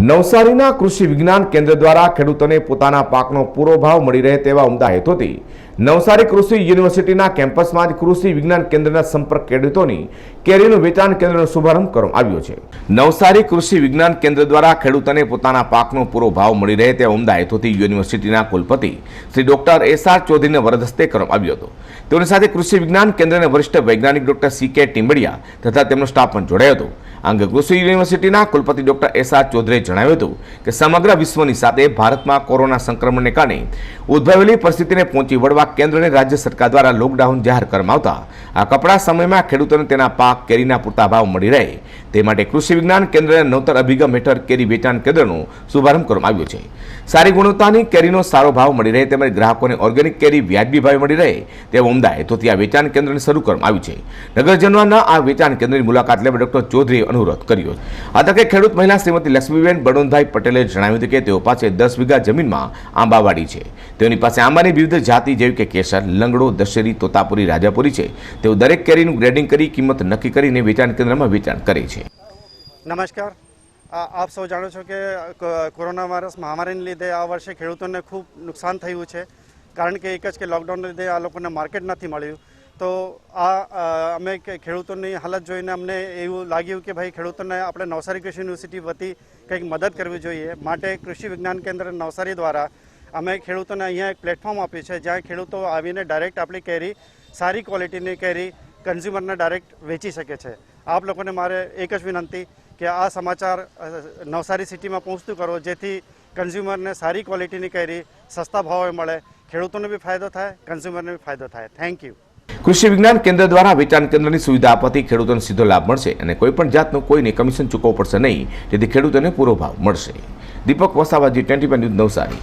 નવસારીના કૃષિ વિજ્ઞાન કેન્દ્ર દ્વારા ખેડૂતોને પોતાના પાકનો પૂરો ભાવ મળી રહે તેવા ઉમદા હેતુથી નવસારી કૃષિ યુનિવર્સિટીના કેમ્પસમાં જ કૃષિ વિજ્ઞાન કેન્દ્રના સંપર્ક ખેડૂતોની કેરીનું વેચાણ કેન્દ્રનો શુભારંભ કરવામાં આવ્યો છે. નવસારી કૃષિ વિજ્ઞાન કેન્દ્ર દ્વારા ખેડૂતોને પોતાના પાકનો પૂરો ભાવ મળી રહે તેવા ઉમદા હેતુથી યુનિવર્સિટીના કુલપતિ શ્રી ડોક્ટર એસ આર ચૌધરીને વરદસ્તે કરવામાં આવ્યો હતો. તેઓની સાથે કૃષિ વિજ્ઞાન કેન્દ્રના વરિષ્ઠ વૈજ્ઞાનિક ડોક્ટર સી કે ટીમ્બડિયા તથા તેમનો સ્ટાફ પણ જોડાયો હતો. આ અંગે કૃષિ યુનિવર્સિટીના કુલપતિ ડોક્ટર એસ આર ચૌધરીએ જણાવ્યું હતું કે સમગ્ર વિશ્વની સાથે ભારતમાં કોરોના સંક્રમણને કારણે ઉદ્ભવેલી પરિસ્થિતિને પહોંચી વળવા કેન્દ્ર અને રાજ્ય સરકાર દ્વારા લોકડાઉન જાહેર કરવામાં આવતા. આ કપડા સમયમાં ખેડૂતોને તેના પાક, કેરીના પૂરતા ભાવ મળી રહે. તે માટે કૃષિ વિજ્ઞાન કેન્દ્રના નવતર અભિગમ હેઠળ કેરી વેચાણ કેન્દ્રનો શુભારંભ કરવામાં આવ્યો છે. સારી ગુણવત્તાની કેરીનો સારો ભાવ મળી રહે તેમજ ગ્રાહકોને ઓર્ગેનિક કેરી, વ્યાજબી ભાવે મળી રહે તેવા ઉમદા હેતુથી આ વેચાણ કેન્દ્રને શરૂ કરવામાં આવ્યું છે. નગરજનોના આ વેચાણ કેન્દ્રની મુલાકાત લેવા ડોક્ટર ચૌધરીએ અનુરોધ કર્યો આ તકે ખેડૂત મહિલા શ્રીમતી લક્ષ્મીબેન બળવંતભાઈ પટેલે જણાવ્યું હતું કે તેઓ પાસે દસ વીઘા જમીનમાં આંબાવાડી છે. તેઓની પાસે આંબાની વિવિધ જાતિ જેવી કે કેસર, લંગડો, દશેરી, તોતાપુરી, રાજાપુરી છે. તેઓ દરેક કેરીનું ગ્રેડિંગ કરી, કિંમત નક્કી કરીને વેચાણ કેન્દ્રમાં વેચાણ કરે છે. નમસ્કાર. આપ સૌ જાણો છો કે કોરોના વાયરસ મહામારીને લીધે આ વર્ષે ખેડૂતોને ખૂબ નુકસાન થયું છે. કારણ કે એક જ કે લોકડાઉનને લીધે આ લોકોને માર્કેટ નથી મળ્યું. તો આ અમે ખેડૂતોની હાલત જોઈને અમને એવું લાગ્યું કે ભાઈ ખેડૂતોને આપણે નવસારી કૃષિ યુનિવર્સિટી વતી કંઈક મદદ કરવી જોઈએ. માટે કૃષિ વિજ્ઞાન કેન્દ્ર નવસારી દ્વારા અમે ખેડૂતોને અહીંયા એક પ્લેટફોર્મ આપ્યું છે, જ્યાં ખેડૂતો આવીને ડાયરેક્ટ આપણી કેરી, સારી ક્વોલિટીની કેરી કન્ઝ્યુમરને ડાયરેક્ટ વેચી શકે છે. આપ લોકોને મારે એક જ વિનંતી કે આ સમાચાર નવસારી સિટીમાં પહોંચતું કરો, જેથી કન્ઝ્યુમરને સારી ક્વોલિટીની કેરી, સસ્તા ભાવે મળે. ખેડૂતોને બી ફાયદો થાય, કન્ઝ્યુમરને બી ફાયદો થાય. Thank you. કૃષિ વિજ્ઞાન કેન્દ્ર દ્વારા વેચાણ કેન્દ્રની સુવિધા આપવાથી ખેડૂતોને સીધો લાભ મળશે અને કોઈ પણ જાતનું કોઈને કમિશન ચૂકવવું પડશે નહીં. જેથી ખેડૂતોને પૂરો ભાવ મળશે. દીપક વસાવાજી ટ્વેન્ટી ન્યૂઝ નવસારી.